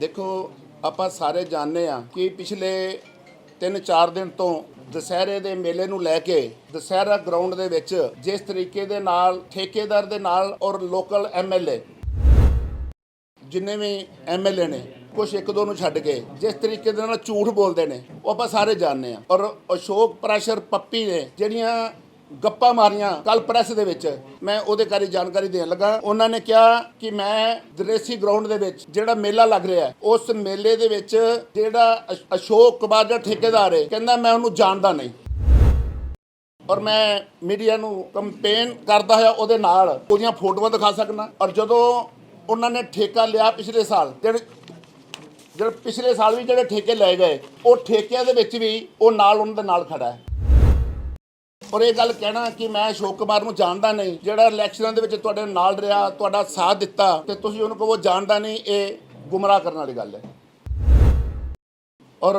ਦੇਖੋ, ਆਪਾਂ ਸਾਰੇ ਜਾਣਦੇ ਆ ਕਿ ਪਿਛਲੇ 3-4 ਦਿਨ ਤੋਂ ਦੁਸਹਿਰੇ ਦੇ ਮੇਲੇ ਨੂੰ ਲੈ ਕੇ ਦੁਸਹਿਰਾ ਗਰਾਊਂਡ ਦੇ ਵਿੱਚ ਜਿਸ ਤਰੀਕੇ ਦੇ ਨਾਲ ਠੇਕੇਦਾਰ ਦੇ ਨਾਲ ਔਰ ਲੋਕਲ ਐਮਐਲਏ ਜਿੰਨੇ ਵੀ ਐਮਐਲਏ ਨੇ, ਕੁਛ ਇੱਕ ਦੋ ਨੂੰ ਛੱਡ ਕੇ ਜਿਸ ਤਰੀਕੇ ਦੇ ਨਾਲ ਝੂਠ ਬੋਲਦੇ ਨੇ, ਉਹ ਆਪਾਂ ਸਾਰੇ ਜਾਣਦੇ ਆ ਔਰ ਅਸ਼ੋਕ ਪ੍ਰਾਸ਼ਰ ਪੱਪੀ ਨੇ ਜਿਹੜੀਆਂ ਗੱਪਾਂ ਮਾਰੀਆਂ ਕੱਲ ਪ੍ਰੈਸ ਦੇ ਵਿੱਚ। ਮੈਂ ਉਹਦੇ ਬਾਰੇ ਜਾਣਕਾਰੀ ਦੇਣ ਲੱਗਾ। ਉਹਨਾਂ ਨੇ ਕਿਹਾ ਕਿ ਮੈਂ ਦਰੇਸੀ ਗਰਾਊਂਡ ਦੇ ਵਿੱਚ ਜਿਹੜਾ ਮੇਲਾ ਲੱਗ ਰਿਹਾ ਉਸ ਮੇਲੇ ਦੇ ਵਿੱਚ ਜਿਹੜਾ ਅਸ਼- ਅਸ਼ੋਕ ਕੁਮਾਰ ਦਾ ਠੇਕੇਦਾਰ ਹੈ, ਕਹਿੰਦਾ ਮੈਂ ਉਹਨੂੰ ਜਾਣਦਾ ਨਹੀਂ। ਔਰ ਮੈਂ ਮੀਡੀਆ ਨੂੰ ਕੰਪੇਨ ਕਰਦਾ ਹੋਇਆ ਉਹਦੇ ਨਾਲ, ਉਹਦੀਆਂ ਫੋਟੋਆਂ ਦਿਖਾ ਸਕਣਾ ਔਰ ਜਦੋਂ ਉਹਨਾਂ ਨੇ ਠੇਕਾ ਲਿਆ ਪਿਛਲੇ ਸਾਲ, ਜਿਹੜੇ ਜਿਹੜੇ ਪਿਛਲੇ ਸਾਲ ਵੀ ਜਿਹੜੇ ਠੇਕੇ ਲਏ ਗਏ, ਉਹ ਠੇਕਿਆਂ ਦੇ ਵਿੱਚ ਵੀ ਉਹ ਨਾਲ ਉਹਨਾਂ ਦੇ ਨਾਲ ਖੜਾ ਹੈ। ਔਰ ਇਹ ਗੱਲ ਕਹਿਣਾ ਕਿ ਮੈਂ ਅਸ਼ੋਕ ਕੁਮਾਰ ਨੂੰ ਜਾਣਦਾ ਨਹੀਂ, ਜਿਹੜਾ ਇਲੈਕਸ਼ਨਾਂ ਦੇ ਵਿੱਚ ਤੁਹਾਡੇ ਨਾਲ ਰਿਹਾ, ਤੁਹਾਡਾ ਸਾਥ ਦਿੱਤਾ, ਤੇ ਤੁਸੀਂ ਉਹਨੂੰ ਕਹੋ ਜਾਣਦਾ ਨਹੀਂ, ਇਹ ਗੁੰਮਰਾਹ ਕਰਨ ਵਾਲੀ ਗੱਲ ਹੈ। ਔਰ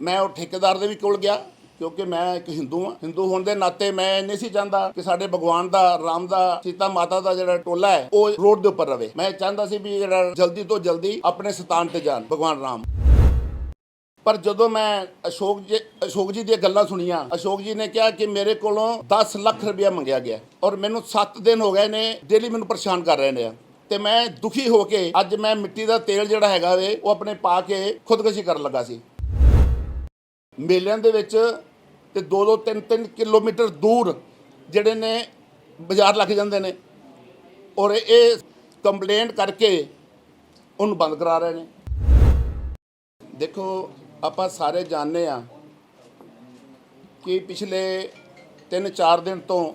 ਮੈਂ ਉਹ ਠੇਕੇਦਾਰ ਦੇ ਵੀ ਕੋਲ ਗਿਆ, ਕਿਉਂਕਿ ਮੈਂ ਇੱਕ ਹਿੰਦੂ ਹਾਂ। ਹਿੰਦੂ ਹੋਣ ਦੇ ਨਾਤੇ ਮੈਂ ਨਹੀਂ ਸੀ ਚਾਹੁੰਦਾ ਕਿ ਸਾਡੇ ਭਗਵਾਨ ਦਾ, ਰਾਮ ਦਾ, ਸੀਤਾ ਮਾਤਾ ਦਾ ਜਿਹੜਾ ਟੋਲਾ ਹੈ, ਉਹ ਰੋਡ ਦੇ ਉੱਪਰ ਰਵੇ। ਮੈਂ ਚਾਹੁੰਦਾ ਸੀ ਵੀ ਜਿਹੜਾ ਜਲਦੀ ਤੋਂ ਜਲਦੀ ਆਪਣੇ ਸਥਾਨ ਤੇ ਜਾਣ, ਭਗਵਾਨ ਰਾਮ। ਪਰ ਜਦੋਂ ਮੈਂ ਅਸ਼ੋਕ ਜੀ ਅਸ਼ੋਕ ਜੀ ਦੀਆਂ ਗੱਲਾਂ ਸੁਣੀਆਂ, ਅਸ਼ੋਕ ਜੀ ਨੇ ਕਿਹਾ ਕਿ ਮੇਰੇ ਕੋਲੋਂ 10 ਲੱਖ ਰੁਪਇਆ ਮੰਗਿਆ ਗਿਆ ਔਰ ਮੈਨੂੰ 7 ਦਿਨ ਹੋ ਗਏ ਨੇ ਡੇਲੀ ਮੈਨੂੰ ਪਰੇਸ਼ਾਨ ਕਰ ਰਹੇ ਨੇ ਤੇ ਮੈਂ ਦੁਖੀ ਹੋ ਕੇ ਅੱਜ ਮੈਂ ਮਿੱਟੀ ਦਾ ਤੇਲ ਜਿਹੜਾ ਹੈਗਾ ਵੇ, ਉਹ ਆਪਣੇ ਪਾ ਕੇ ਖੁਦਕੁਸ਼ੀ ਕਰਨ ਲੱਗਾ ਸੀ। ਮੇਲਿਆਂ ਦੇ ਵਿੱਚ ਤੇ 2-2 3-3 ਕਿਲੋਮੀਟਰ ਦੂਰ ਜਿਹੜੇ ਨੇ ਬਾਜ਼ਾਰ ਲੱਗ ਜਾਂਦੇ ਨੇ ਔਰ ਇਹ ਕੰਪਲੇਂਟ ਕਰਕੇ ਉਹਨੂੰ ਬੰਦ ਕਰਾ ਰਹੇ ਨੇ। ਦੇਖੋ ਆਪਾਂ ਸਾਰੇ ਜਾਣਦੇ ਆ ਕਿ ਪਿਛਲੇ 3-4 ਦਿਨ ਤੋਂ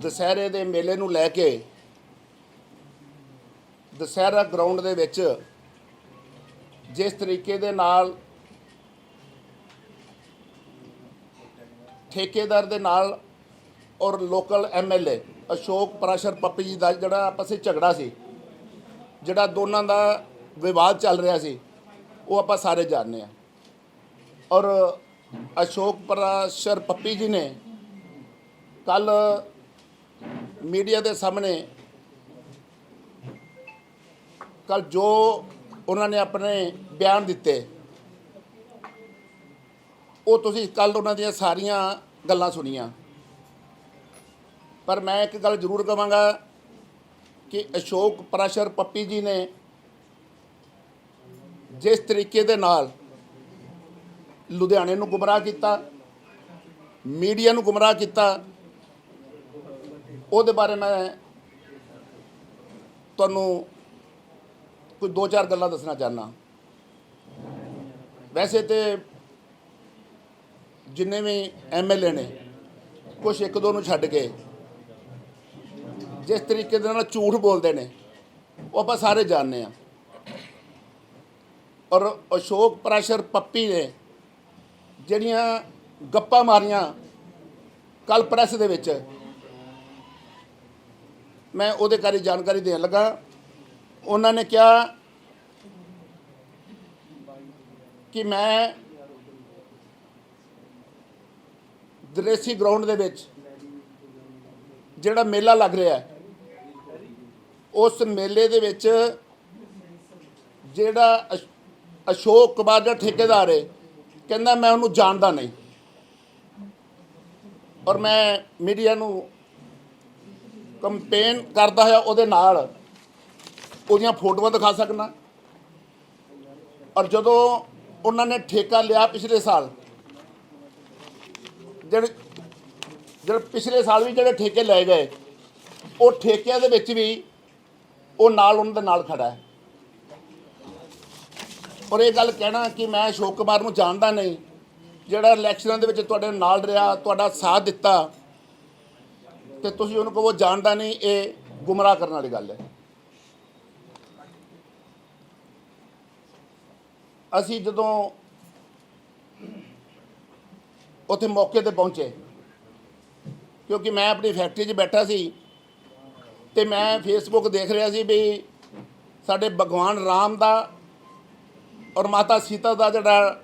ਦੁਸਹਿਰੇ ਦੇ ਮੇਲੇ ਨੂੰ ਲੈ ਕੇ ਦੁਸਹਿਰਾ ਗਰਾਊਂਡ ਦੇ ਵਿੱਚ ਜਿਸ ਤਰੀਕੇ ਦੇ ਨਾਲ ਠੇਕੇਦਾਰ ਦੇ ਨਾਲ ਔਰ ਲੋਕਲ ਐਮਐਲਏ ਅਸ਼ੋਕ ਪ੍ਰਾਸ਼ਰ ਪੱਪੀ ਜੀ ਦਾ ਜਿਹੜਾ ਆਪਸ ਵਿੱਚ ਝਗੜਾ ਸੀ, ਜਿਹੜਾ ਦੋਨਾਂ ਦਾ ਵਿਵਾਦ ਚੱਲ ਰਿਹਾ ਸੀ, ਉਹ ਆਪਾਂ ਸਾਰੇ ਜਾਣਦੇ ਆ ਔਰ ਅਸ਼ੋਕ ਪਰਾਸ਼ਰ ਪੱਪੀ ਜੀ ਨੇ ਕੱਲ ਮੀਡੀਆ ਦੇ ਸਾਹਮਣੇ ਕੱਲ ਜੋ ਉਹਨਾਂ ਨੇ ਆਪਣੇ ਬਿਆਨ ਦਿੱਤੇ, ਉਹ ਤੁਸੀਂ ਕੱਲ ਉਹਨਾਂ ਦੀਆਂ ਸਾਰੀਆਂ ਗੱਲਾਂ ਸੁਣੀਆਂ। ਪਰ ਮੈਂ ਇੱਕ ਗੱਲ ਜ਼ਰੂਰ ਕਹਾਂਗਾ ਕਿ ਅਸ਼ੋਕ ਪਰਾਸ਼ਰ ਪੱਪੀ ਜੀ ਨੇ ਜਿਸ ਤਰੀਕੇ ਦੇ ਨਾਲ ਲੁਧਿਆਣੇ ਨੂੰ ਗੁੰਮਰਾਹ ਕੀਤਾ, ਮੀਡੀਆ ਨੂੰ ਗੁੰਮਰਾਹ ਕੀਤਾ, ਉਹਦੇ ਬਾਰੇ ਮੈਂ ਤੁਹਾਨੂੰ ਕੋਈ ਦੋ ਚਾਰ ਗੱਲਾਂ ਦੱਸਣਾ ਚਾਹਨਾ ਵੈਸੇ ਤੇ ਜਿੰਨੇ ਵੀ ਐਮਐਲਏ ਨੇ, ਕੁਛ ਇੱਕ ਦੋ ਨੂੰ ਛੱਡ ਕੇ ਜਿਸ ਤਰੀਕੇ ਦੇ ਨਾਲ ਝੂਠ ਬੋਲਦੇ ਨੇ, ਉਹ ਆਪਾਂ ਸਾਰੇ ਜਾਣਦੇ ਆ ਔਰ ਅਸ਼ੋਕ ਪ੍ਰੈਸ਼ਰ ਪੱਪੀ ਨੇ ਜਿਹੜੀਆਂ ਗੱਪਾਂ ਮਾਰੀਆਂ ਕੱਲ ਪ੍ਰੈਸ ਦੇ ਵਿੱਚ, ਮੈਂ ਉਹਦੇ ਬਾਰੇ ਜਾਣਕਾਰੀ ਦੇਣ ਲੱਗਾ। ਉਹਨਾਂ ਨੇ ਕਿਹਾ ਕਿ ਮੈਂ ਦਰੇਸੀ ਗਰਾਊਂਡ ਦੇ ਵਿੱਚ ਜਿਹੜਾ ਮੇਲਾ ਲੱਗ ਰਿਹਾ ਹੈ, ਉਸ ਮੇਲੇ ਦੇ ਵਿੱਚ ਜਿਹੜਾ ਅਸ਼- ਅਸ਼ੋਕ ਕੁਮਾਰ ਦਾ ਠੇਕੇਦਾਰ ਹੈ ਕਹਿੰਦਾ ਮੈਂ ਉਹਨੂੰ ਜਾਣਦਾ ਨਹੀਂ। ਔਰ ਮੈਂ ਮੀਡੀਆ ਨੂੰ ਕੰਪੇਨ ਕਰਦਾ ਹੋਇਆ ਉਹਦੇ ਨਾਲ ਉਹਦੀਆਂ ਫੋਟੋਆਂ ਦਿਖਾ ਸਕਣਾ ਔਰ ਜਦੋਂ ਉਹਨਾਂ ਨੇ ਠੇਕਾ ਲਿਆ ਪਿਛਲੇ ਸਾਲ, ਜਿਹੜੇ ਜਿਹੜੇ ਪਿਛਲੇ ਸਾਲ ਵੀ ਜਿਹੜੇ ਠੇਕੇ ਲਏ ਗਏ, ਉਹ ਠੇਕਿਆਂ ਦੇ ਵਿੱਚ ਵੀ ਉਹ ਨਾਲ ਉਹਨਾਂ ਦੇ ਨਾਲ ਖੜਾ ਹੈ। ਔਰ ਇਹ ਗੱਲ ਕਹਿਣਾ ਕਿ ਮੈਂ ਅਸ਼ੋਕ ਕੁਮਾਰ ਨੂੰ ਜਾਣਦਾ ਨਹੀਂ। ਜਿਹੜਾ ਇਲੈਕਸ਼ਨਾਂ ਦੇ ਵਿੱਚ ਤੁਹਾਡੇ ਨਾਲ ਰਿਹਾ, ਤੁਹਾਡਾ ਸਾਥ ਦਿੱਤਾ, ਤੇ ਤੁਸੀਂ ਉਹਨੂੰ ਕਹੋ ਜਾਣਦਾ ਨਹੀਂ, ਇਹ ਗੁੰਮਰਾਹ ਕਰਨ ਵਾਲੀ ਗੱਲ ਹੈ। ਅਸੀਂ ਜਦੋਂ ਉੱਥੇ ਮੌਕੇ ਤੇ ਪਹੁੰਚੇ, ਕਿਉਂਕਿ ਮੈਂ ਆਪਣੀ ਫੈਕਟਰੀ 'ਚ ਬੈਠਾ ਸੀ, ਤੇ ਮੈਂ ਫੇਸਬੁੱਕ ਦੇਖ ਰਿਹਾ ਸੀ ਵੀ ਸਾਡੇ ਭਗਵਾਨ ਰਾਮ ਦਾ ਔਰ ਮਾਤਾ ਸੀਤਾ ਦਾ ਜਿਹੜਾ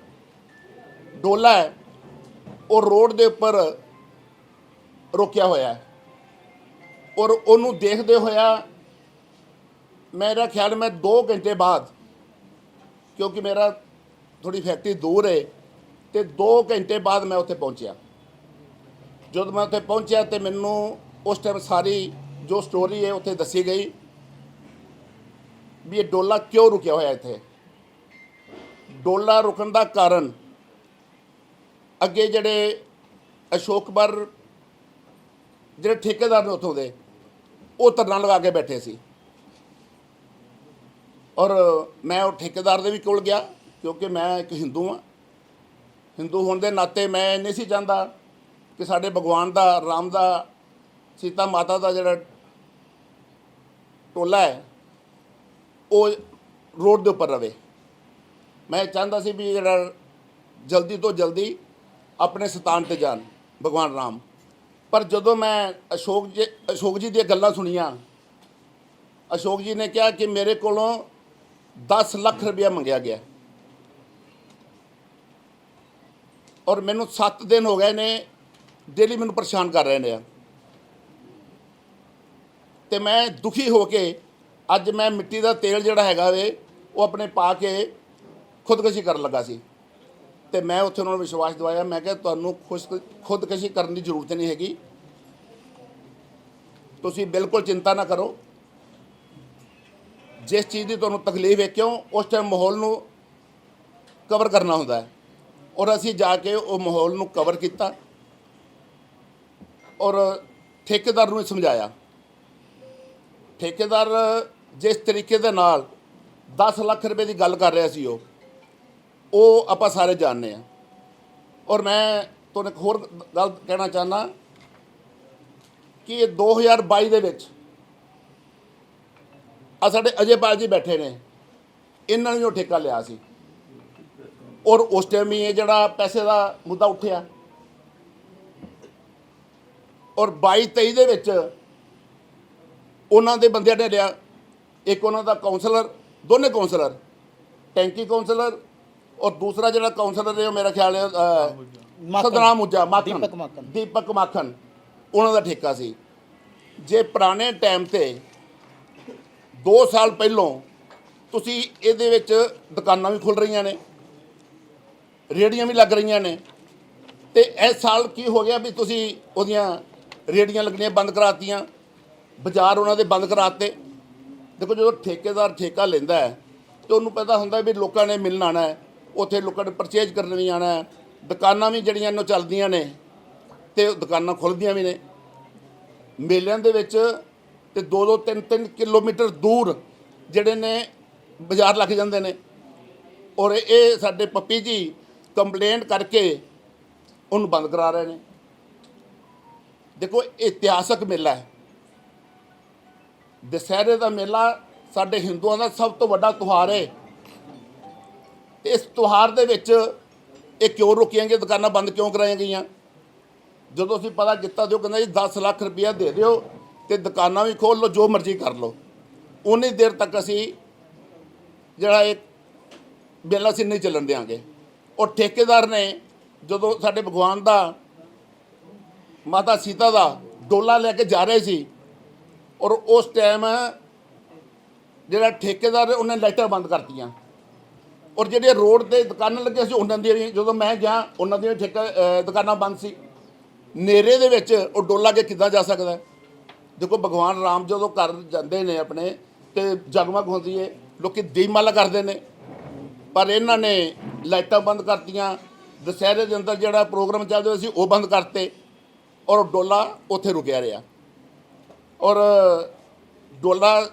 ਡੋਲਾ ਹੈ, ਉਹ ਰੋਡ ਦੇ ਉੱਪਰ ਰੋਕਿਆ ਹੋਇਆ ਹੈ। ਔਰ ਉਹਨੂੰ ਦੇਖਦੇ ਹੋਇਆ ਮੇਰਾ ਖਿਆਲ ਮੈਂ 2 ਘੰਟੇ ਬਾਅਦ, ਕਿਉਂਕਿ ਮੇਰਾ ਥੋੜੀ ਫੈਕਟਰੀ ਦੂਰ ਹੈ, ਤੇ 2 ਘੰਟੇ ਬਾਅਦ ਮੈਂ ਉੱਥੇ ਪਹੁੰਚਿਆ। ਜਦੋਂ ਮੈਂ ਉੱਥੇ ਪਹੁੰਚਿਆ ਤੇ ਮੈਨੂੰ ਉਸ ਟਾਈਮ ਸਾਰੀ ਜੋ ਸਟੋਰੀ ਹੈ ਉੱਥੇ ਦੱਸੀ ਗਈ ਵੀ ਇਹ ਡੋਲਾ ਕਿਉਂ ਰੁਕਿਆ ਹੋਇਆ ਇੱਥੇ? ਡੋਲਾ ਰੁਕਣ ਦਾ ਕਾਰਨ ਅੱਗੇ ਜਿਹੜੇ ਅਸ਼ੋਕਬਰ ਜਿਹੜੇ ਠੇਕੇਦਾਰ ਨੇ ਉੱਥੋਂ ਦੇ, ਉਹ ਧਰਨਾ ਲਗਾ ਕੇ ਬੈਠੇ ਸੀ। ਔਰ ਮੈਂ ਉਹ ਠੇਕੇਦਾਰ ਦੇ ਵੀ ਕੋਲ ਗਿਆ, ਕਿਉਂਕਿ ਮੈਂ ਇੱਕ ਹਿੰਦੂ ਹਾਂ। ਹਿੰਦੂ ਹੋਣ ਦੇ ਨਾਤੇ ਮੈਂ ਨਹੀਂ ਸੀ ਚਾਹੁੰਦਾ ਕਿ ਸਾਡੇ ਭਗਵਾਨ ਦਾ, ਰਾਮ ਦਾ, ਸੀਤਾ ਮਾਤਾ ਦਾ ਜਿਹੜਾ ਟੋਲਾ ਹੈ, ਉਹ ਰੋਡ ਦੇ ਉੱਪਰ ਰਵੇ। ਮੈਂ ਚਾਹੁੰਦਾ ਸੀ ਵੀ ਜਿਹੜਾ ਜਲਦੀ ਤੋਂ ਜਲਦੀ ਆਪਣੇ ਸਥਾਨ ਤੇ ਜਾਣ, ਭਗਵਾਨ ਰਾਮ। ਪਰ ਜਦੋਂ ਮੈਂ ਅਸ਼ੋਕ ਜੀ ਅਸ਼ੋਕ ਜੀ ਦੀਆਂ ਗੱਲਾਂ ਸੁਣੀਆਂ, ਅਸ਼ੋਕ ਜੀ ਨੇ ਕਿਹਾ ਕਿ ਮੇਰੇ ਕੋਲੋਂ 10 ਲੱਖ ਰੁਪਇਆ ਮੰਗਿਆ ਗਿਆ। ਔਰ ਮੈਨੂੰ 7 ਦਿਨ ਹੋ ਗਏ ਨੇ ਡੇਲੀ ਮੈਨੂੰ ਪਰੇਸ਼ਾਨ ਕਰ ਰਹੇ ਨੇ ਆ। ਤੇ ਮੈਂ ਦੁਖੀ ਹੋ ਕੇ ਅੱਜ ਮੈਂ ਮਿੱਟੀ ਦਾ ਤੇਲ ਜਿਹੜਾ ਹੈਗਾ ਵੇ, ਉਹ ਆਪਣੇ ਪਾ ਕੇ ਖੁਦਕਸ਼ੀ ਕਰਨ ਲੱਗਾ ਸੀ। ਤੇ ਮੈਂ ਉੱਥੇ ਉਹਨਾਂ ਨੂੰ ਵਿਸ਼ਵਾਸ ਦਿਵਾਇਆ। ਮੈਂ ਕਿਹਾ, ਤੁਹਾਨੂੰ ਖੁਸ਼, ਖੁਦਕੁਸ਼ੀ ਕਰਨ ਦੀ ਜ਼ਰੂਰਤ ਨਹੀਂ ਹੈਗੀ। ਤੁਸੀਂ ਬਿਲਕੁਲ ਚਿੰਤਾ ਨਾ ਕਰੋ। ਜਿਸ ਚੀਜ਼ ਦੀ ਤੁਹਾਨੂੰ ਤਕਲੀਫ ਹੈ, ਕਿਉਂ? ਉਸ ਟਾਈਮ ਮਾਹੌਲ ਨੂੰ ਕਵਰ ਕਰਨਾ ਹੁੰਦਾ ਹੈ। ਔਰ ਅਸੀਂ ਜਾ ਕੇ ਉਹ ਮਾਹੌਲ ਨੂੰ ਕਵਰ ਕੀਤਾ। ਔਰ ਠੇਕੇਦਾਰ ਨੂੰ ਸਮਝਾਇਆ। ਠੇਕੇਦਾਰ ਜਿਸ ਤਰੀਕੇ ਦੇ ਨਾਲ 10 ਲੱਖ ਰੁਪਏ ਦੀ ਗੱਲ ਕਰ ਰਿਹਾ ਸੀ ਉਹ ਉਹ ਆਪਾਂ ਸਾਰੇ ਜਾਣਦੇ ਆ ਔਰ ਮੈਂ ਤੁਹਾਨੂੰ ਇੱਕ ਹੋਰ ਗੱਲ ਕਹਿਣਾ ਚਾਹਨਾ ਕਿ ਇਹ 2022 ਦੇ ਵਿੱਚ ਆ ਸਾਡੇ ਅਜੇਪਾਲ ਜੀ ਬੈਠੇ ਨੇ। ਇਹਨਾਂ ਨੇ ਉਹ ਠੇਕਾ ਲਿਆ ਸੀ। ਔਰ ਉਸ ਟਾਈਮ ਹੀ ਇਹ ਜਿਹੜਾ ਪੈਸੇ ਦਾ ਮੁੱਦਾ ਉੱਠਿਆ। ਔਰ 22 23 ਦੇ ਵਿੱਚ ਉਹਨਾਂ ਦੇ ਬੰਦਿਆਂ ਨੇ ਲਿਆ। ਇੱਕ ਉਹਨਾਂ ਦਾ ਕਾਉਂਸਲਰ ਦੋਨੇ ਕਾਉਂਸਲਰ ਟੈਂਕੀ ਕਾਉਂਸਲਰ ਔਰ ਦੂਸਰਾ ਜਿਹੜਾ ਕਾਉਂਸਲਰ ਹੈ ਉਹ ਮੇਰਾ ਖਿਆਲ ਹੈ ਅ। ਸਤਨਾਮ ਮੁੱਜਾ ਮਾਖਨ ਦੀਪਕ ਮਾਖਨ। ਦੀਪਕ ਮਾਖਨ ਉਹਨਾਂ ਦਾ ਠੇਕਾ ਸੀ। ਜੇ ਪੁਰਾਣੇ ਟਾਈਮ ਤੇ 2 ਸਾਲ ਪਹਿਲੋਂ ਤੁਸੀਂ ਇਹਦੇ ਵਿੱਚ ਦੁਕਾਨਾਂ ਵੀ ਖੁੱਲ ਰਹੀਆਂ ਨੇ ਰੇੜੀਆਂ ਵੀ ਲੱਗ ਰਹੀਆਂ ਨੇ ਤੇ ਇਸ ਸਾਲ ਕੀ ਹੋ ਗਿਆ ਵੀ ਤੁਸੀਂ ਉਹਦੀਆਂ ਰੇੜੀਆਂ ਲੱਗਣੀਆਂ ਬੰਦ ਕਰਾਤੀਆਂ ਬਾਜ਼ਾਰ ਉਹਨਾਂ ਦੇ ਬੰਦ ਕਰਾਤੇ। ਦੇਖੋ ਜਦੋਂ ਠੇਕੇਦਾਰ ਠੇਕਾ ਲੈਂਦਾ ਹੈ ਤੇ ਉਹਨੂੰ ਪਤਾ ਹੁੰਦਾ ਵੀ ਲੋਕਾਂ ਨੇ ਮਿਲਣ ਆਣਾ ਹੈ। ਉੱਥੇ ਲੋਕਾਂ ਨੇ ਪਰਚੇਜ ਕਰਨ ਵੀ ਆਣਾ ਦੁਕਾਨਾਂ ਵੀ ਜਿਹੜੀਆਂ ਇਹਨੂੰ ਚੱਲਦੀਆਂ ਨੇ ਤੇ ਉਹ ਦੁਕਾਨਾਂ ਖੁੱਲਦੀਆਂ ਵੀ ਨੇ। ਮੇਲਿਆਂ ਦੇ ਵਿੱਚ ਤੇ 2-2 3-3 ਕਿਲੋਮੀਟਰ ਦੂਰ ਜਿਹੜੇ ਨੇ ਬਾਜ਼ਾਰ ਲੱਗ ਜਾਂਦੇ ਨੇ। ਔਰ ਇਹ ਸਾਡੇ ਪੱਪੀ ਜੀ ਕੰਪਲੇਂਟ ਕਰਕੇ ਉਹਨੂੰ ਬੰਦ ਕਰਾ ਰਹੇ ਨੇ। ਦੇਖੋ, ਇਤਿਹਾਸਕ ਮੇਲਾ ਹੈ। ਦੁਸਹਿਰੇ ਦਾ ਮੇਲਾ ਸਾਡੇ ਹਿੰਦੂਆਂ ਦਾ ਸਭ ਤੋਂ ਵੱਡਾ ਤਿਉਹਾਰ ਹੈ। ਇਸ ਤਿਉਹਾਰ ਦੇ ਵਿੱਚ ਇਹ ਕਿਉਂ ਰੋਕੀਆਂ ਗਈਆਂ, ਦੁਕਾਨਾਂ ਬੰਦ ਕਿਉਂ ਕਰਾਈਆਂ ਗਈਆਂ? ਜਦੋਂ ਅਸੀਂ ਪਤਾ ਕੀਤਾ ਤੇ ਉਹ ਕਹਿੰਦਾ ਜੀ 10 ਲੱਖ ਰੁਪਇਆ ਦੇ ਦਿਓ ਤੇ ਦੁਕਾਨਾਂ ਵੀ ਖੋਲ ਲਓ, ਜੋ ਮਰਜ਼ੀ ਕਰ ਲਓ। ਉਨੀ ਦੇਰ ਤੱਕ ਅਸੀਂ ਜਿਹੜਾ ਇਹ ਬੇਲਾ ਸੀ ਨਹੀਂ ਚੱਲਣ ਦਿਆਂਗੇ। ਉਹ ਠੇਕੇਦਾਰ ਨੇ ਜਦੋਂ ਸਾਡੇ ਭਗਵਾਨ ਦਾ, ਮਾਤਾ ਸੀਤਾ ਦਾ ਡੋਲਾ ਲੈ ਕੇ ਜਾ ਰਹੇ ਸੀ ਔਰ ਉਸ ਟਾਈਮ ਜਿਹੜਾ ਠੇਕੇਦਾਰ ਉਹਨੇ ਲਾਈਟਾਂ ਬੰਦ ਕਰਤੀਆਂ। ਔਰ ਜਿਹੜੇ ਰੋਡ ਤੇ ਦੁਕਾਨਾਂ ਲੱਗੀਆਂ ਸੀ ਉਹਨਾਂ ਦੀਆਂ ਵੀ ਜਦੋਂ ਮੈਂ ਗਿਆ ਉਹਨਾਂ ਦੀਆਂ ਠੇਕਾ ਅ, ਦੁਕਾਨਾਂ ਬੰਦ ਸੀ। ਨੇਰੇ ਦੇ ਵਿੱਚ ਉਹ ਡੋਲਾ ਕੇ ਕਿੱਦਾਂ ਜਾ ਸਕਦਾ ਹੈ? ਦੇਖੋ ਭਗਵਾਨ ਰਾਮ ਜਦੋਂ ਘਰ ਜਾਂਦੇ ਨੇ ਆਪਣੇ ਤੇ ਜਗਮਗ ਹੁੰਦੀ ਹੈ ਲੋਕੀ ਦੀਪਮਾਲਾ ਕਰਦੇ ਨੇ। ਪਰ ਇਹਨਾਂ ਨੇ ਲਾਈਟਾਂ ਬੰਦ ਕਰਤੀਆਂ। ਦੁਸਹਿਰੇ ਦੇ ਅੰਦਰ ਜਿਹੜਾ ਪ੍ਰੋਗਰਾਮ ਚੱਲਦਾ ਹੋਇਆ ਸੀ ਉਹ ਬੰਦ ਕਰਤੇ। ਔਰ ਉਹ ਡੋਲਾ ਉੱਥੇ ਰੁਕਿਆ ਰਿਹਾ। ਔਰ ਡੋਲਾ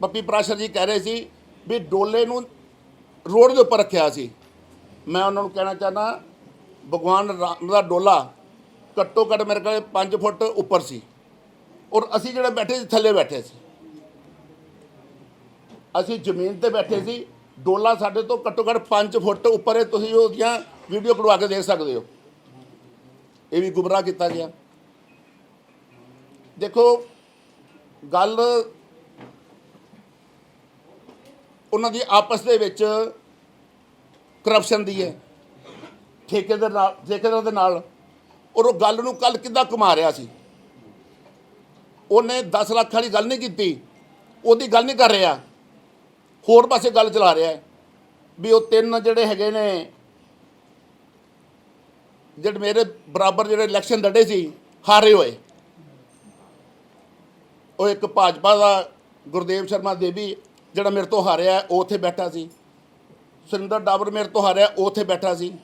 ਪੱਪੀ ਪ੍ਰਾਸ਼ਰ ਜੀ ਕਹਿ ਰਹੇ ਸੀ ਵੀ ਡੋਲੇ ਨੂੰ ਰੋਡ ਦੇ ਉੱਪਰ ਰੱਖਿਆ ਸੀ। ਮੈਂ ਉਹਨਾਂ ਨੂੰ ਕਹਿਣਾ ਚਾਹਨਾ ਭਗਵਾਨ ਰਾਮ ਦਾ ਡੋਲਾ ਘੱਟੋ ਘੱਟ ਮੇਰੇ ਕੋਲ 5 ਫੁੱਟ ਉੱਪਰ ਸੀ। ਔਰ ਅਸੀਂ ਜਿਹੜੇ ਬੈਠੇ ਸੀ, ਥੱਲੇ ਬੈਠੇ ਸੀ। ਅਸੀਂ ਜ਼ਮੀਨ ਤੇ ਬੈਠੇ ਸੀ। ਡੋਲਾ ਸਾਡੇ ਤੋਂ ਘੱਟੋ ਘੱਟ 5 ਫੁੱਟ ਉੱਪਰ ਹੈ। ਤੁਸੀਂ ਉਹਦੀਆਂ ਵੀਡੀਓ ਕਢਵਾ ਕੇ ਦੇਖ ਸਕਦੇ ਹੋ। ਇਹ ਵੀ ਗੁੰਮਰਾਹ ਕੀਤਾ ਗਿਆ। ਦੇਖੋ, ਗੱਲ ਉਹਨਾਂ ਦੀ ਆਪਸ ਦੇ ਵਿੱਚ ਕਰਪਸ਼ਨ ਦੀ ਹੈ। ਠੇਕੇਦਾਰ ਨਾਲ, ਠੇਕੇਦਾਰ ਦੇ ਨਾਲ। ਔਰ ਉਹ ਗੱਲ ਨੂੰ ਕੱਲ ਕਿੱਦਾਂ ਘੁਮਾ ਰਿਹਾ ਸੀ? ਉਹਨੇ 10 ਲੱਖ ਵਾਲੀ ਗੱਲ ਨਹੀਂ ਕੀਤੀ। ਉਹਦੀ ਗੱਲ ਨਹੀਂ ਕਰ ਰਿਹਾ। ਹੋਰ ਪਾਸੇ ਗੱਲ ਚਲਾ ਰਿਹਾ ਹੈ। ਵੀ ਉਹ ਤਿੰਨ ਜਿਹੜੇ ਹੈਗੇ ਨੇ, ਜਿਹੜੇ ਮੇਰੇ ਬਰਾਬਰ ਜਿਹੜੇ ਇਲੈਕਸ਼ਨ ਲੜੇ ਸੀ, ਹਾਰੇ ਹੋਏ। ਉਹ ਇੱਕ ਭਾਜਪਾ ਦਾ ਗੁਰਦੇਵ ਸ਼ਰਮਾ ਦੇਵੀ ਜਿਹੜਾ ਮੇਰੇ ਤੋਂ ਹਾਰਿਆ, ਉਹ ਉੱਥੇ ਬੈਠਾ ਸੀ। ਸੁਰਿੰਦਰ ਡਾਬਰ ਮੇਰੇ ਤੋਂ ਹਾਰਿਆ, ਉਹ ਉੱਥੇ ਬੈਠਾ ਸੀ।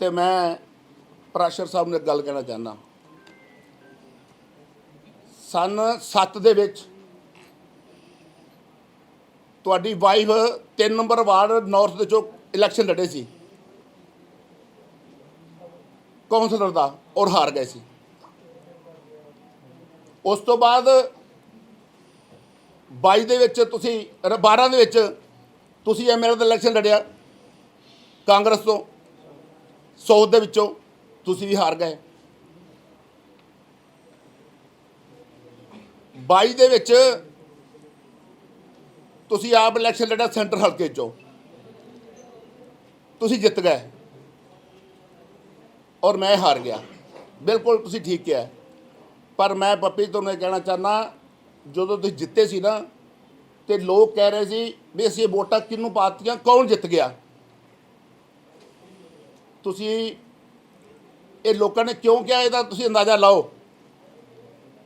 ਤੇ ਮੈਂ ਪ੍ਰਾਸ਼ਰ ਸਾਹਿਬ ਨੂੰ ਇੱਕ ਗੱਲ ਕਹਿਣਾ ਚਾਹੁੰਦਾ। ਸਨ 7 ਦੇ ਵਿੱਚ ਤੁਹਾਡੀ ਵਾਈਫ 3 ਨੰਬਰ ਵਾਰਡ ਨਾਰਥ ਦੇ ਚੋਂ ਇਲੈਕਸ਼ਨ ਲੜੇ ਸੀ। ਕੌਂਸਲਰ ਦਾ, ਔਰ ਹਾਰ ਗਏ ਸੀ। ਉਸ ਤੋਂ ਬਾਅਦ 22 ਦੇ ਵਿੱਚ ਤੁਸੀਂ ਰ- 12 ਦੇ ਵਿੱਚ ਤੁਸੀਂ ਐਮਐਲਏ ਦਾ ਇਲੈਕਸ਼ਨ ਲੜਿਆ। ਕਾਂਗਰਸ ਤੋਂ 100 ਦੇ ਵਿੱਚੋਂ ਤੁਸੀਂ ਵੀ ਹਾਰ ਗਏ। 22 ਦੇ ਵਿੱਚ ਤੁਸੀਂ ਆਪ ਇਲੈਕਸ਼ਨ ਲੜਿਆ ਸੈਂਟਰ ਹਲਕੇ ਚੋਂ। ਤੁਸੀਂ ਜਿੱਤ ਗਏ। ਔਰ ਮੈਂ ਹਾਰ ਗਿਆ। ਬਿਲਕੁਲ ਤੁਸੀਂ ਠੀਕ ਕਿਹਾ। ਪਰ ਮੈਂ ਪੱਪੀ ਤੁਹਾਨੂੰ ਇਹ ਕਹਿਣਾ ਚਾਹਨਾ ਜਦੋਂ ਤੁਸੀਂ ਜਿੱਤੇ ਸੀ ਨਾ ਤੇ ਲੋਕ ਕਹਿ ਰਹੇ ਸੀ ਵੀ ਅਸੀਂ ਇਹ ਵੋਟਾਂ ਕਿਹਨੂੰ ਪਾਤੀਆਂ, ਕੌਣ ਜਿੱਤ ਗਿਆ? ਤੁਸੀਂ ਇਹ ਲੋਕਾਂ ਨੇ ਕਿਉਂ ਕਿਹਾ ਇਹਦਾ? ਤੁਸੀਂ ਅੰਦਾਜ਼ਾ ਲਾਓ।